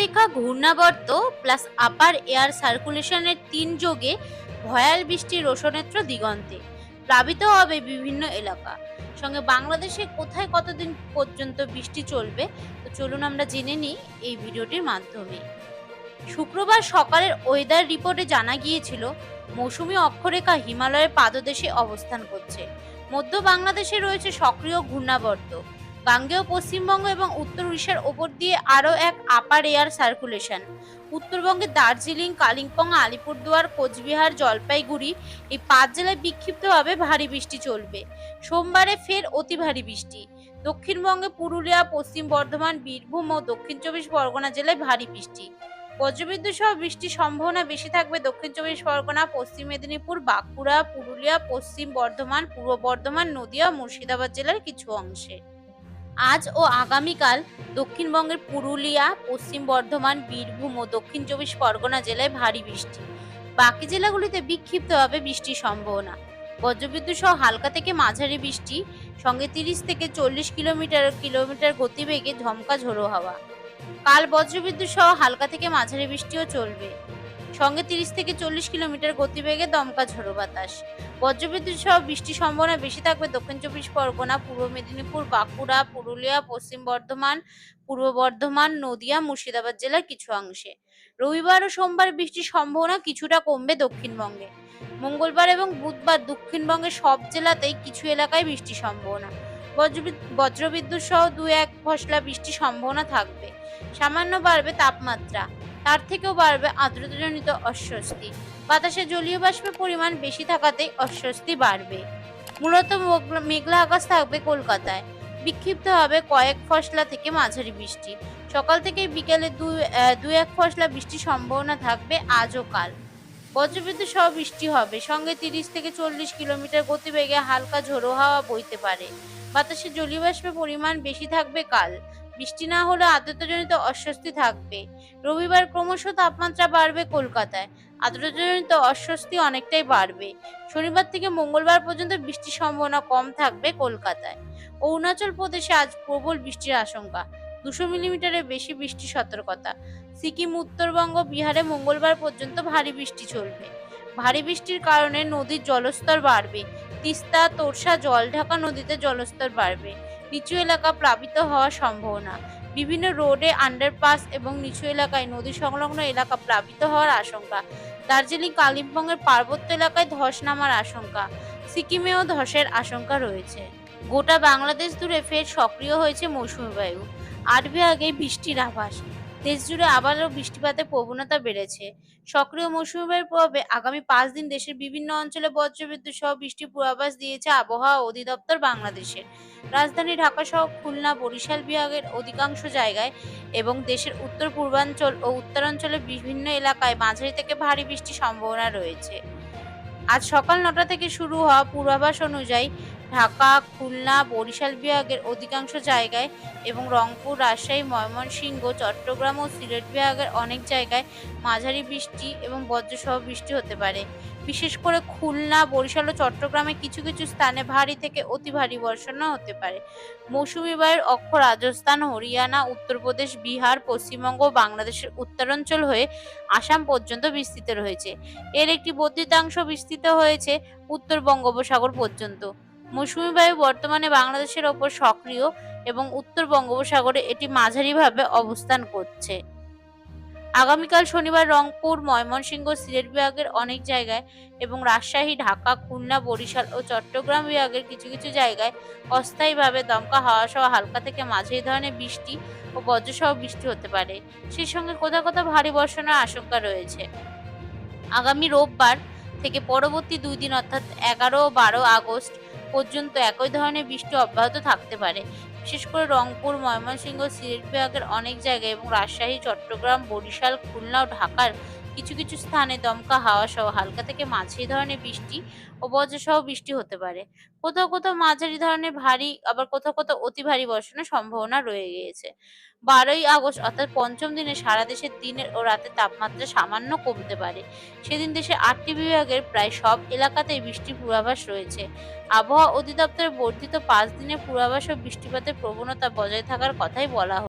অক্ষরেখা ঘূর্ণাবর্ত প্লাস আপার এয়ার সার্কুলেশনের তিন যোগে ভয়াল বৃষ্টির রোশনেত্র দিগন্তে। প্লাবিত হবে বিভিন্ন এলাকা। সঙ্গে বাংলাদেশে কোথায় কতদিন পর্যন্ত বৃষ্টি চলবে? তো চলুন আমরা জেনে নিই এই ভিডিওটির মাধ্যমে। শুক্রবার সকালের ওয়েদার রিপোর্টে জানা গিয়েছিল, মৌসুমী অক্ষরেখা হিমালয়ের পাদদেশে অবস্থান করছে। মধ্য বাংলাদেশে রয়েছে সক্রিয় ঘূর্ণাবর্ত। গাঙ্গেয় পশ্চিমবঙ্গ এবং উত্তর উড়িষ্যার ওপর দিয়ে আরও এক আপার এয়ার সার্কুলেশন উত্তরবঙ্গে দার্জিলিং, কালিম্পং, আলিপুরদুয়ার, কোচবিহার, জলপাইগুড়ি এই পাঁচ জেলায় বিক্ষিপ্তভাবে ভারী বৃষ্টি চলবে। সোমবারে ফের অতি ভারী বৃষ্টি। দক্ষিণবঙ্গে পুরুলিয়া, পশ্চিম বর্ধমান, বীরভূম ও দক্ষিণ চব্বিশ পরগনা জেলায় ভারী বৃষ্টি। বজ্রবিদ্যুৎ সহ বৃষ্টির সম্ভাবনা বেশি থাকবে দক্ষিণ চব্বিশ পরগনা, পশ্চিম মেদিনীপুর, বাঁকুড়া, পুরুলিয়া, পশ্চিম বর্ধমান, পূর্ব বর্ধমান, নদিয়া মুর্শিদাবাদ জেলার কিছু অংশে। আজ ও আগামীকাল দক্ষিণবঙ্গের পুরুলিয়া, পশ্চিম বর্ধমান, বীরভূম ও দক্ষিণ চব্বিশ পরগনা জেলায় ভারী বৃষ্টি। বাকি জেলাগুলিতে বিক্ষিপ্তভাবে বৃষ্টির সম্ভাবনা। বজ্রবিদ্যুৎ সহ হালকা থেকে মাঝারি বৃষ্টি, সঙ্গে তিরিশ থেকে চল্লিশ কিলোমিটার কিলোমিটার গতিবেগে ঝমকা ঝোড়ো হাওয়া। কাল বজ্রবিদ্যুৎ সহ হালকা থেকে মাঝারি বৃষ্টিও চলবে। সঙ্গে তিরিশ থেকে চল্লিশ কিলোমিটার গতিবেগে দমকা ঝোড়ো বাতাস। বজ্রবিদ্যুৎ সহ বৃষ্টির সম্ভাবনা বেশি থাকবে দক্ষিণ চব্বিশ পরগনা, পূর্ব মেদিনীপুর, বাঁকুড়া, পুরুলিয়া, পশ্চিম বর্ধমান, পূর্ব বর্ধমান, নদিয়া, মুর্শিদাবাদ জেলার কিছু অংশে। রবিবার ও সোমবার বৃষ্টির সম্ভাবনা কিছুটা কমবে দক্ষিণবঙ্গে। মঙ্গলবার এবং বুধবার দক্ষিণবঙ্গের সব জেলাতেই কিছু এলাকায় বৃষ্টির সম্ভাবনা। বজ্রবিদ- বজ্রবিদ্যুৎ সহ দু এক ফসলা বৃষ্টির সম্ভাবনা থাকবে। সামান্য বাড়বে তাপমাত্রা। তার থেকেও বাড়বে আর্দ্রতাজনিত অস্বস্তি। বাতাসে জলীয় বাষ্পের পরিমাণ বেশি থাকাতেই অস্বস্তি বাড়বে। মূলত মেঘলা আকাশ থাকবে কলকাতায়। বিক্ষিপ্ত হবে কয়েক ফসলা থেকে মাঝারি বৃষ্টি। সকাল থেকে বিকেলে দু এক ফসলা বৃষ্টির সম্ভাবনা থাকবে আজও কাল। বজ্রবিদ্যুৎ সহ বৃষ্টি হবে। সঙ্গে তিরিশ থেকে চল্লিশ কিলোমিটার গতিবেগে হালকা ঝোড়ো হাওয়া বইতে পারে। বাতাসে জলীয় বাষ্পের পরিমাণ বেশি থাকবে কাল। বৃষ্টি না হলে আর্দ্রতাজনিত অস্বস্তি থাকবে। রবিবার ক্রমশ তাপমাত্রা বাড়বে কলকাতায়। আর্দ্রতাজনিত অস্বস্তি অনেকটাই বাড়বে। শনিবার থেকে মঙ্গলবার পর্যন্ত বৃষ্টির সম্ভাবনা কম থাকবে কলকাতায়। অরুণাচল প্রদেশে আজ প্রবল বৃষ্টির আশঙ্কা। দুশো মিলিমিটারের বেশি বৃষ্টির সতর্কতা। সিকিম, উত্তরবঙ্গ, বিহারে মঙ্গলবার পর্যন্ত ভারী বৃষ্টি চলবে। ভারী বৃষ্টির কারণে নদীর জলস্তর বাড়বে। তিস্তা, তোরসা জলঢাকা নদীতে জলস্তর বাড়বে। নিচু এলাকা প্লাবিত হওয়ার সম্ভাবনা। বিভিন্ন রোডে আন্ডারপাস এবং নিচু এলাকায় নদী সংলগ্ন এলাকা প্লাবিত হওয়ার আশঙ্কা। দার্জিলিং, কালিম্পংয়ের পার্বত্য এলাকায় ধস নামার আশঙ্কা। সিকিমেও ধসের আশঙ্কা রয়েছে। গোটা বাংলাদেশ জুড়ে ফের সক্রিয় হয়েছে মৌসুমী বায়ু। আট বিভাগে বৃষ্টির আভাস। দেশ জুড়ে আবারও বৃষ্টিপাতের প্রবণতা বেড়েছে। সক্রিয় মৌসুমী বায়ুর প্রভাবে আগামী পাঁচ দিন দেশের বিভিন্ন অঞ্চলে বজ্রবিদ্যুৎ সহ বৃষ্টির পূর্বাভাস দিয়েছে আবহাওয়া অধিদপ্তর বাংলাদেশের। রাজধানী ঢাকা সহ খুলনা, বরিশাল বিভাগের অধিকাংশ জায়গায় এবং দেশের উত্তর পূর্বাঞ্চল ও উত্তরাঞ্চলের বিভিন্ন এলাকায় মাঝারি থেকে ভারী বৃষ্টির সম্ভাবনা রয়েছে। আজ সকাল নটা থেকে শুরু হওয়া পূর্বাভাস অনুযায়ী ঢাকা, খুলনা, বরিশাল বিভাগের অধিকাংশ জায়গায় এবং রংপুর, রাজশাহী, ময়মনসিংহ, চট্টগ্রাম ও সিলেট বিভাগের অনেক জায়গায় মাঝারি বৃষ্টি এবং বজ্রসহ বৃষ্টি হতে পারে। বিশেষ করে খুলনা, বরিশাল ও চট্টগ্রামে কিছু কিছু স্থানে ভারী থেকে অতি ভারী বর্ষণও হতে পারে। মৌসুমী বায়ুর অক্ষ রাজস্থান, হরিয়ানা, উত্তরপ্রদেশ, বিহার, পশ্চিমবঙ্গ বাংলাদেশের উত্তরাঞ্চল হয়ে আসাম পর্যন্ত বিস্তৃত রয়েছে। এর একটি বর্ধিতাংশ বিস্তৃত হয়েছে উত্তর বঙ্গোপসাগর পর্যন্ত। মৌসুমী বায়ু বর্তমানে বাংলাদেশের ওপর সক্রিয় এবং উত্তর বঙ্গোপসাগরে এটি মাঝারিভাবে অবস্থান করছে। আগামীকাল শনিবার রংপুর, ময়মনসিংহ, সিলেট বিভাগের অনেক জায়গায় এবং রাজশাহী, ঢাকা, খুলনা, বরিশাল ও চট্টগ্রাম বিভাগের কিছু কিছু জায়গায় অস্থায়ীভাবে দমকা হাওয়া সহ হালকা থেকে মাঝারি ধরনের বৃষ্টি ও বজ্রসহ বৃষ্টি হতে পারে। সেই সঙ্গে কোথাও কোথাও ভারী বর্ষণের আশঙ্কা রয়েছে। আগামী রোববার থেকে পরবর্তী দুই দিন, অর্থাৎ এগারো ও বারো আগস্ট পর্যন্ত একই ধরনের বৃষ্টি অব্যাহত থাকতে পারে। বিশেষ করে রংপুর, ময়মনসিংহ, সিলেট বিভাগের অনেক জায়গায় এবং রাজশাহী, চট্টগ্রাম, বরিশাল, খুলনা ও ঢাকার কিছু কিছু স্থানে দমকা হাওয়া সহ হালকা থেকে মাঝারি ধরনের বৃষ্টি ও বজ্রসহ বৃষ্টি হতে পারে। কোথাও কোথাও মাঝারি ধরনের ভারী, আবার কোথাও কোথাও অতি ভারী বর্ষণের সম্ভাবনা রয়ে গিয়েছে। বারোই আগস্ট, অর্থাৎ পঞ্চম দিনে সারা দেশের দিনের ও রাতের তাপমাত্রা সামান্য কমতে পারে। সেদিন দেশের আটটি বিভাগের প্রায় সব এলাকাতেই বৃষ্টির পূর্বাভাস রয়েছে। আবহাওয়া অধিদপ্তরের বর্ধিত পাঁচ দিনের পূর্বাভাস ও বৃষ্টিপাতের প্রবণতা বজায় থাকার কথাই বলা